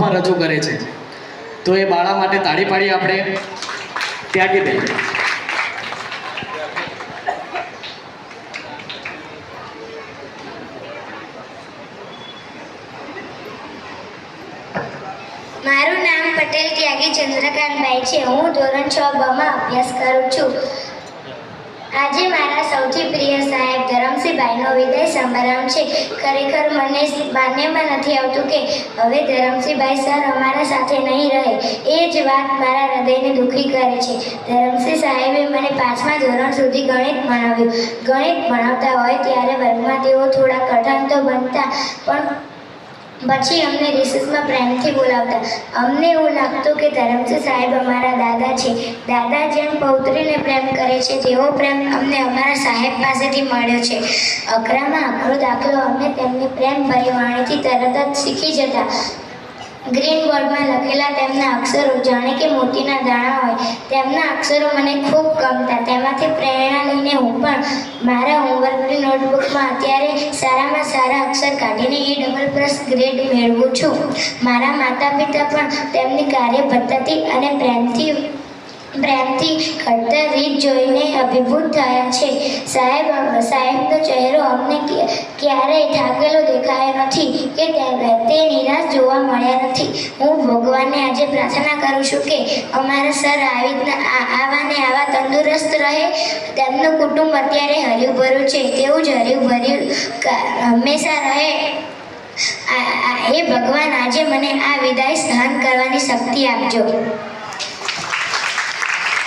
પણ રજૂ કરે છે. તો એ બાળા માટે તાળી પાડી આપણે. ત્યાગી દઈએ. મારું નામ પટેલ ત્યાગી ચંદ્રકાંતભાઈ છે. હું ધોરણ છ બમાં અભ્યાસ કરું છું. આજે મારા સૌથી પ્રિય સાહેબ ધરમસિંહભાઈનો વિદાય સમારંભ છે. ખરેખર મને માન્યમાં નથી આવતું કે હવે ધરમસિંહભાઈ સર અમારા સાથે નહીં રહે. એ જ વાત મારા હૃદયને દુઃખી કરે છે. ધરમસિંહ સાહેબે મને પાંચમા ધોરણ સુધી ગણિત ભણાવ્યું. ગણિત ભણાવતા હોય ત્યારે વર્ગમાં તેઓ થોડા કઠણ તો બનતા, પણ પછી અમને રિસેસમાં પ્રેમથી બોલાવતા. અમને એવું લાગતું કે ધરમસિંહ સાહેબ અમારા દાદા છે. દાદા જેમ પૌત્રીને પ્રેમ કરે છે, તેવો પ્રેમ અમને અમારા સાહેબ પાસેથી મળ્યો છે. અઘરામાં અઘરો દાખલો અમે તેમની પ્રેમ ભરી તરત જ શીખી જતા. ગ્રીન બોર્ડમાં લખેલા તેમના અક્ષરો જાણે કે મોતીના દાણા હોય. તેમના અક્ષરો મને ખૂબ ગમતા. તેમાંથી પ્રેરણા લઈને હું પણ મારા નોટબુકમાં અત્યારે સારામાં સારા અક્ષર કાઢીને એ ડબલ પ્લસ ગ્રેડ મેળવું છું. મારા માતા પિતા પણ તેમની કાર્ય પદ્ધતિ અને પ્રેમથી પ્રેમથી ઘડતર રીત જોઈને અભિભૂત થયા છે. સાહેબ સાહેબનો ચહેરો અમને ક્યારેય થાકેલો દેખાયો નથી કે તે નિરાશ જોવા મળ્યા નથી. હું ભગવાનને આજે પ્રાર્થના કરું છું કે અમારા સર આવી રીતના આ- આવા તંદુરસ્ત રહે. તેમનું કુટુંબ અત્યારે હર્યુંભર્યું છે. તેવું જ હર્યુંભર્યું હંમેશા રહે. હે ભગવાન, આજે મને આ વિદાય સહન કરવાની શક્તિ આપજો.